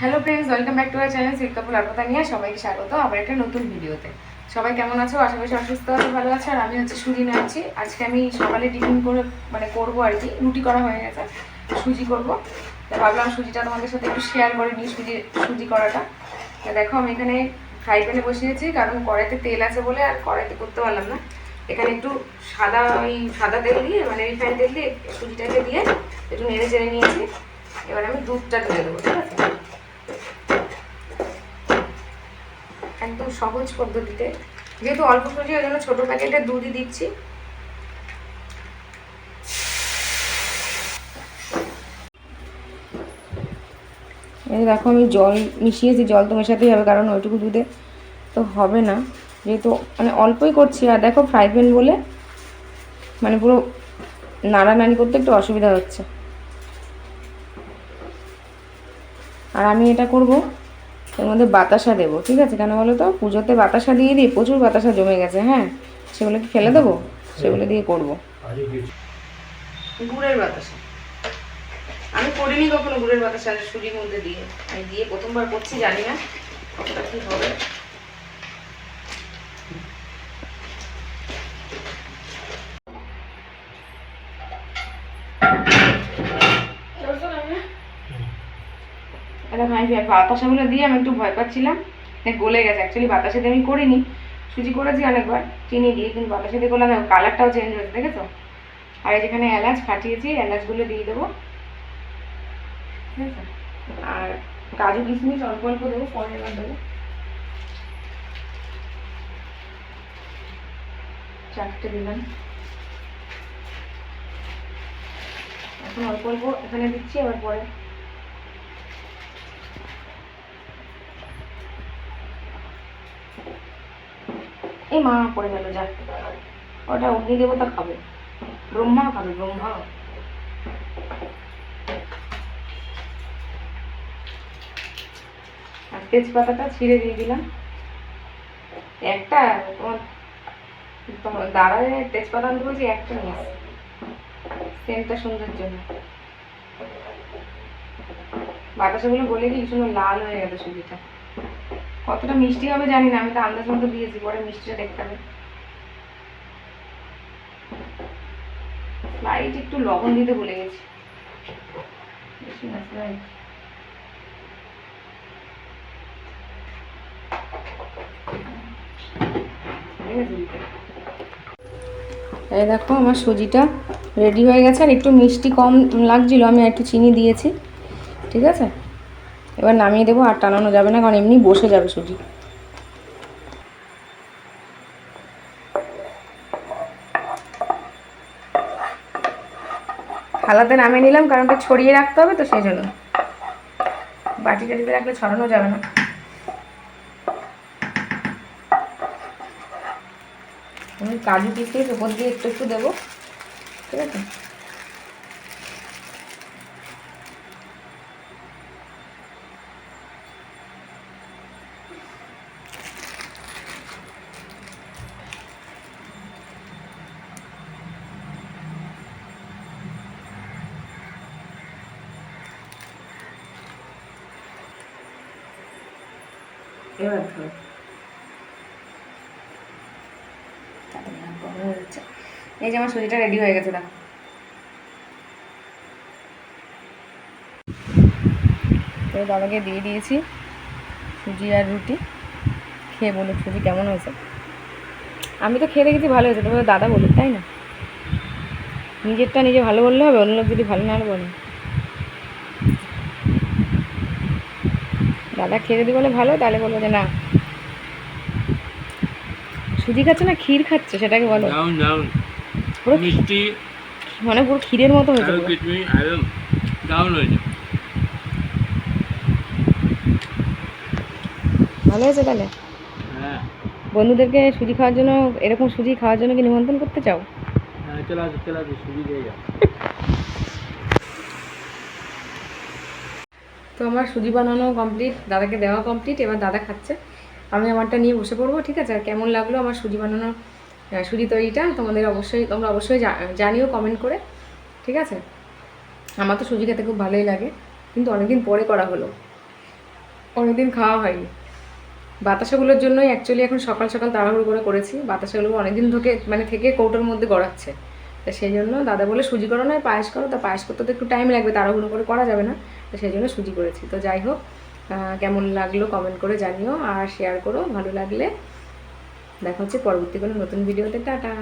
Hello friends welcome back to our channel সিল্কাপুর আর্পতা নিয়ে সবাইকে স্বাগত আবার একটা নতুন ভিডিওতে। সবাই কেমন আছো? আশা করি অসুস্থ আছো, ভালো আছো। আর আমি হচ্ছে সুজি নাচ্ছি আজকে আমি সকালে টিফিন করে মানে করব আর কি। রুটি করা হয়ে গেছে, সুজি করব। তো ভাবলাম সুজিটা তোমাদের সাথে একটু শেয়ার করে নিই, সুজি সুজি করাটা। তো দেখো, আমি এখানে ফ্রাই প্যানে বসিয়েছি, কারণ কড়াইতে তেল আছে বলে আর কড়াইতে করতে পারলাম না। এখানে একটু সাদা, ওই সাদা তেল দিয়ে মানে রিফাইন তেল দিয়ে সুজিটাকে দিয়ে একটু নেড়ে চেড়ে নিয়েছি। এবার আমি দুধটা ঢেলে দেবো, ঠিক আছে? একদম সহজ পদ্ধতিতে। যেহেতু অল্প সুজি ওই জন্য ছোটো প্যাকেটে দুধই দিচ্ছি। দেখো, আমি জল মিশিয়েছি, জল তো মেশাতেই হবে, কারণ ওইটুকু দুধে তো হবে না। যেহেতু মানে অল্পই করছি, আর দেখো ফ্রাই প্যান বলে মানে পুরো নাড়ানাড়ি করতে একটু অসুবিধা হচ্ছে। আর আমি এটা করব এর মধ্যে বাতাসা দেবো, ঠিক আছে? কেন বলো তো? পুজোতে বাতাসা দিয়ে দিই প্রচুর বাতাসা জমে গেছে হ্যাঁ? সেগুলো কি ফেলে দেবো? সেগুলো দিয়ে করব। গুড়ের বাতাসা। আমি করিনি কখনো গুড়ের বাতাসা সুজির মধ্যে দিয়ে। আমি দিয়ে প্রথমবার করছি, জানি না কতটা কি হবে। এটা ভাই বাতাসাগুলো দিয়ে আমি একটু ভয় পাচ্ছিলাম। গলে গেছে। অ্যাকচুয়ালি বাতাসা দিয়ে আমি করিনি। সুজি করেছি অনেকবার, চিনি দিয়ে, কিন্তু বাতাসা দিয়ে করলাম কালারটাও চেঞ্জ হয়েছে, দেখেছ? আর যেখানে এলাচ ফাটিয়েছি, এলাচগুলো দিয়ে দেবো। ঠিক আছে আর কাজু কিশমিশ অল্প অল্প দেবো, পরে এবার দেবো। চারটে দিলাম। এখন অল্প অল্প এখানে দিচ্ছি, আবার পরে। এই মা পড়ে গেল, যা। ওটা অগ্নি দেবতা খাবে। ব্রহ্মা খাবে, ব্রহ্মা। আর তেজপাতাটা ছিঁড়ে দিয়ে দিলাম। একটা, তোমার দাঁড়ায় তেজপাতা আনতে বলছি, একটা নিয়ে সেন্টটা সুন্দর জন্য। বাতাসাগুলো বলে কি সুন্দর লাল হয়ে গেছে সুজিটা কতটা মিষ্টি হবে জানি না, আমি তো আন্দাজ মতো দিয়েছি, পরে মিষ্টিটা দেখতে হবে। লাইট একটু লবণ দিতে ভুলে গেছি। এই দেখো আমার সুজিটা রেডি হয়ে গেছে, আর একটু মিষ্টি কম লাগছিল, আমি একটু চিনি দিয়েছি। ঠিক আছে? এবার নামিয়ে দেবো আর টানানো যাবে না, কারণ এমনি বসে যাবে সুজি থালাতে নামিয়ে নিলাম, কারণ ছড়িয়ে রাখতে হবে তো সেই জন্য। বাটি টাটিতে রাখলে ছড়ানো যাবে না। আমি কাজু কিশমিশ উপর দিয়ে একটু একটু দেবো, ঠিক আছে? এবার এই যে আমার সুজিটা রেডি হয়ে গেছে তো বাবাকে দিয়ে দিয়েছি সুজি আর রুটি। খেয়ে বলুক সুজি কেমন হয়েছে। আমি তো খেয়ে দেখেছি ভালো হয়েছে, তবে দাদা বলুক, তাই না? নিজেরটা নিজে ভালো বললে হবে, অন্য লোক যদি ভালো না বলে। দাদা খেয়ে যদি বলে ভালো তাহলে বলব যে না। সুজি খাচ্ছে না ক্ষীর খাচ্ছে সেটাকে বলো। পুরো মিষ্টি। মানে পুরো ক্ষীরের মতো হয়েছে ডাউন হয়ে ভালো হয়েছে তাহলে? হ্যাঁ। বন্ধুদেরকে সুজি খাওয়ার জন্য এরকম সুজি খাওয়ার জন্য কি নিমন্ত্রণ করতে চাও? হ্যাঁ চলে আসো চলে আসো সুজি দিয়ে যাও। তো আমার সুজি বানানো কমপ্লিট দাদাকে দেওয়া কমপ্লিট এবার দাদা খাচ্ছে। আমি আমারটা নিয়ে বসে পড়ব, ঠিক আছে? আর কেমন লাগল আমার সুজি বানানো সুজি তৈরিটা, তোমাদের অবশ্যই, তোমরা অবশ্যই জানিও কমেন্ট করে, ঠিক আছে? আমার তো সুজি খেতে খুব ভালোই লাগে, কিন্তু অনেকদিন পরে করা হলো। অনেকদিন খাওয়া হয়নি। বাতাসাগুলোর জন্যই অ্যাকচুয়ালি এখন সকাল সকাল তাড়াহুড়ো করে করেছি। বাতাসাগুলো অনেকদিন থেকে মানে থেকে কৌটোর মধ্যে গড়াচ্ছে। তা সেই জন্য দাদা বলে সুজি করো নয় পায়েস করো। তা পায়েস করতে তো একটু টাইম লাগবে, তাড়াহুড়ো করে করা যাবে না। তো সেই জন্য সুজি করেছি। তো যাই হোক কেমন লাগল কমেন্ট করে জানিও আর শেয়ার করো। ভালো লাগলে দেখা হচ্ছে পরবর্তী কোনো নতুন ভিডিওতে টাটা!